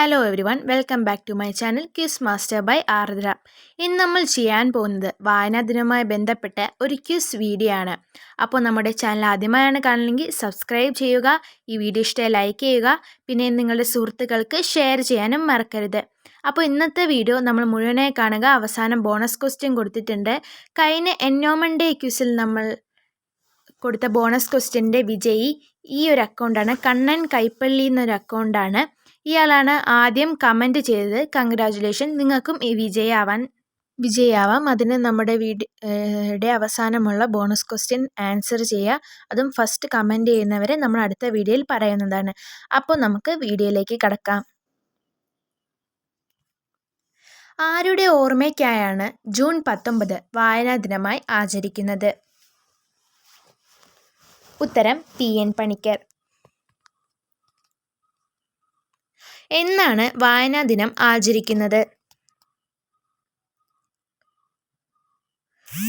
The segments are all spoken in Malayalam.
Hello everyone welcome back to my channel quiz master by Ardra ഇന്ന് നമ്മൾ ചെയ്യാൻ പോകുന്നത് വായനാ ദിനവുമായി ബന്ധപ്പെട്ട ഒരു ക്വിസ് വീഡിയോ ആണ്. അപ്പോൾ നമ്മുടെ ചാനൽ ആദ്യമായാണ് കാണണമെങ്കിൽ സബ്സ്ക്രൈബ് ചെയ്യുക ഈ വീഡിയോ ഇഷ്ടമായി ലൈക്ക് ചെയ്യുക പിന്നെ നിങ്ങളുടെ സുഹൃത്തുക്കൾക്ക് ഷെയർ ചെയ്യാനും മറക്കരുത്. അപ്പോൾ ഇന്നത്തെ വീഡിയോ നമ്മൾ മുഴുവനായി കാണുക. അവസാനം ബോണസ് ക്വസ്റ്റ്യൻ കൊടുത്തിട്ടുണ്ട്. കഴിഞ്ഞ എന്നോമൻ ഡേ ക്യൂസിൽ നമ്മൾ കൊടുത്ത ബോണസ് ക്വസ്റ്റ്യന്റെ വിജയി ഈ ഒരു അക്കൗണ്ടാണ് കണ്ണൻ കൈപ്പള്ളി എന്നൊരു അക്കൗണ്ടാണ് ഇയാളാണ് ആദ്യം കമന്റ് ചെയ്തത്. കൺഗ്രാജുലേഷൻ നിങ്ങൾക്കും ഈ വിജയാവാൻ വിജയാവാം. അതിന് നമ്മുടെ വീഡിയോയുടെ അവസാനമുള്ള ബോണസ് ക്വസ്റ്റ്യൻ ആൻസർ ചെയ്യുക. അതും ഫസ്റ്റ് കമന്റ് ചെയ്യുന്നവരെ നമ്മൾ അടുത്ത വീഡിയോയിൽ പറയുന്നതാണ്. അപ്പോൾ നമുക്ക് വീഡിയോയിലേക്ക് കടക്കാം. ആരുടെ ഓർമ്മയ്ക്കായാണ് ജൂൺ പത്തൊമ്പത് വായനാ ദിനമായി ആചരിക്കുന്നത്? ഉത്തരം പി എൻ പണിക്കർ. എന്നാണ് വായനാ ദിനം ആചരിക്കുന്നത്.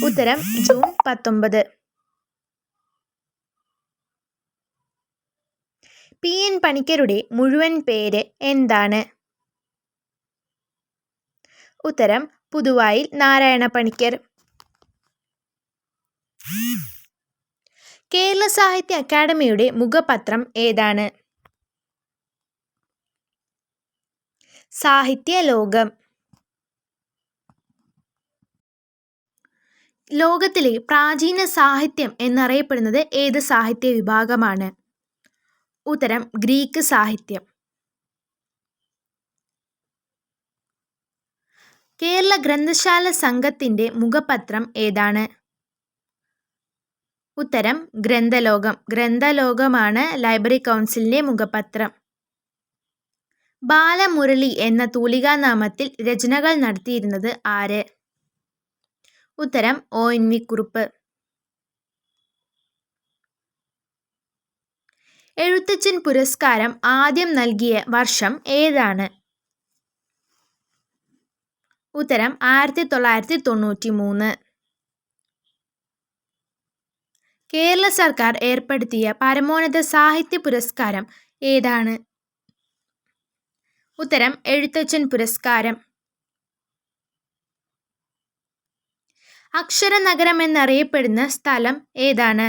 ഉത്തരം ജൂൺ പത്തൊമ്പത്. പി. എൻ. പണിക്കരുടെ മുഴുവൻ പേര് എന്താണ്? ഉത്തരം പുതുവായിൽ നാരായണ പണിക്കർ. കേരള സാഹിത്യ അക്കാദമിയുടെ മുഖപത്രം ഏതാണ്? സാഹിത്യ ലോകം ലോകത്തിലെ പ്രാചീന സാഹിത്യം എന്നറിയപ്പെടുന്നത് ഏത് സാഹിത്യ വിഭാഗമാണ്? ഉത്തരം ഗ്രീക്ക് സാഹിത്യം. കേരള ഗ്രന്ഥശാല സംഘത്തിന്റെ മുഖപത്രം ഏതാണ്? ഉത്തരം ഗ്രന്ഥലോകം. ഗ്രന്ഥലോകമാണ് ലൈബ്രറി കൗൺസിലിന്റെ മുഖപത്രം. ബാലമുരളി എന്ന തൂലികാനാമത്തിൽ രചനകൾ നടത്തിയിരുന്നത് ആര്? ഉത്തരം O. N. V. Kurup. Ezhuthachan പുരസ്കാരം ആദ്യം നൽകിയ വർഷം ഏതാണ്? ഉത്തരം ആയിരത്തി തൊള്ളായിരത്തി തൊണ്ണൂറ്റി മൂന്ന് കേരള സർക്കാർ ഏർപ്പെടുത്തിയ പരമോന്നത സാഹിത്യ പുരസ്കാരം ഏതാണ്? ഉത്തരം എഴുത്തച്ഛൻ പുരസ്കാരം. അക്ഷര നഗരം എന്നറിയപ്പെടുന്ന സ്ഥലം ഏതാണ്?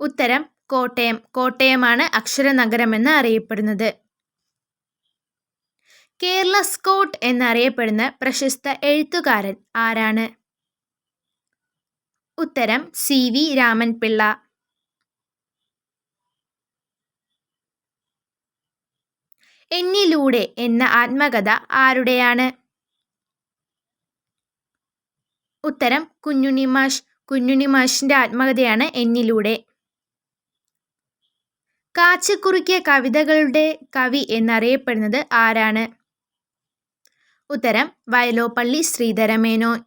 ഉത്തരം കോട്ടയം. കോട്ടയമാണ് അക്ഷരനഗരം എന്ന് അറിയപ്പെടുന്നത്. കേരള സ്കോട്ട് എന്നറിയപ്പെടുന്ന പ്രശസ്ത എഴുത്തുകാരൻ ആരാണ്? ഉത്തരം സി വി രാമൻപിള്ള. എന്നിലൂടെ എന്ന ആത്മകഥ ആരുടെയാണ്? ഉത്തരം കുഞ്ഞുണ്ണി മാഷ്. കുഞ്ഞുണ്ണി മാഷിന്റെ ആത്മകഥയാണ് എന്നിലൂടെ. കാച്ചക്കുറുക്കിയ കവിതകളുടെ കവി എന്നറിയപ്പെടുന്നത് ആരാണ്? ഉത്തരം വയലോപ്പള്ളി ശ്രീധരമേനോൻ.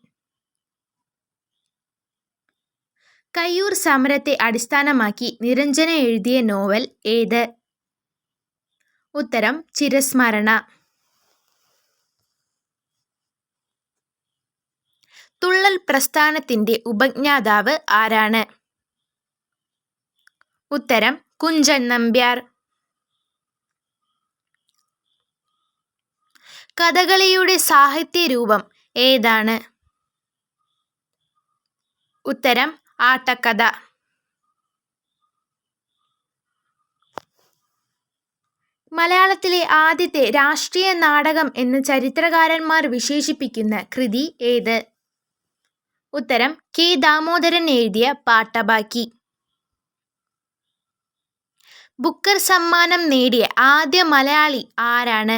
കയ്യൂർ സമരത്തെ അടിസ്ഥാനമാക്കി നിരഞ്ജന എഴുതിയ നോവൽ ഏത്? ഉത്തരം ചിരസ്മരണ. തുള്ളൽ പ്രസ്ഥാനത്തിന്റെ ഉപജ്ഞാതാവ് ആരാണ്? ഉത്തരം കുഞ്ചൻ നമ്പ്യാർ. കഥകളിയുടെ സാഹിത്യ രൂപം ഏതാണ്? ഉത്തരം ആട്ടക്കഥ. മലയാളത്തിലെ ആദ്യത്തെ രാഷ്ട്രീയ നാടകം എന്ന് ചരിത്രകാരന്മാർ വിശേഷിപ്പിക്കുന്ന കൃതി ഏത്? ഉത്തരം കെ. ദാമോദരൻ എഴുതിയ പാട്ടബാക്കി. ബുക്കർ സമ്മാനം നേടിയ ആദ്യ മലയാളി ആരാണ്?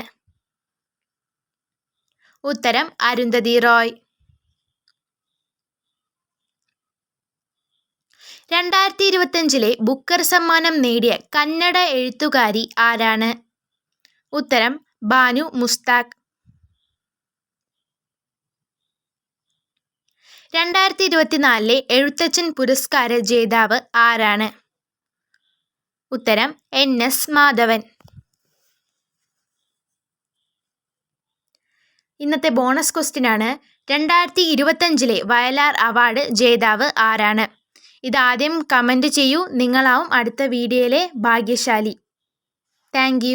ഉത്തരം അരുന്ധതി റോയ്. രണ്ടായിരത്തി ഇരുപത്തഞ്ചിലെ ബുക്കർ സമ്മാനം നേടിയ കന്നഡ എഴുത്തുകാരി ആരാണ്? ഉത്തരം ബാനു മുസ്താഖ്. രണ്ടായിരത്തി ഇരുപത്തിനാലിലെ എഴുത്തച്ഛൻ പുരസ്കാര ജേതാവ് ആരാണ്? ഉത്തരം എൻ. എസ്. മാധവൻ. ഇന്നത്തെ ബോണസ് ക്വസ്റ്റ്യൻ ആണ് രണ്ടായിരത്തി ഇരുപത്തഞ്ചിലെ വയലാർ അവാർഡ് ജേതാവ് ആരാണ്? ഇതാദ്യം കമന്റ് ചെയ്യൂ. നിങ്ങളാവും അടുത്ത വീഡിയോയിലെ ഭാഗ്യശാലി. താങ്ക്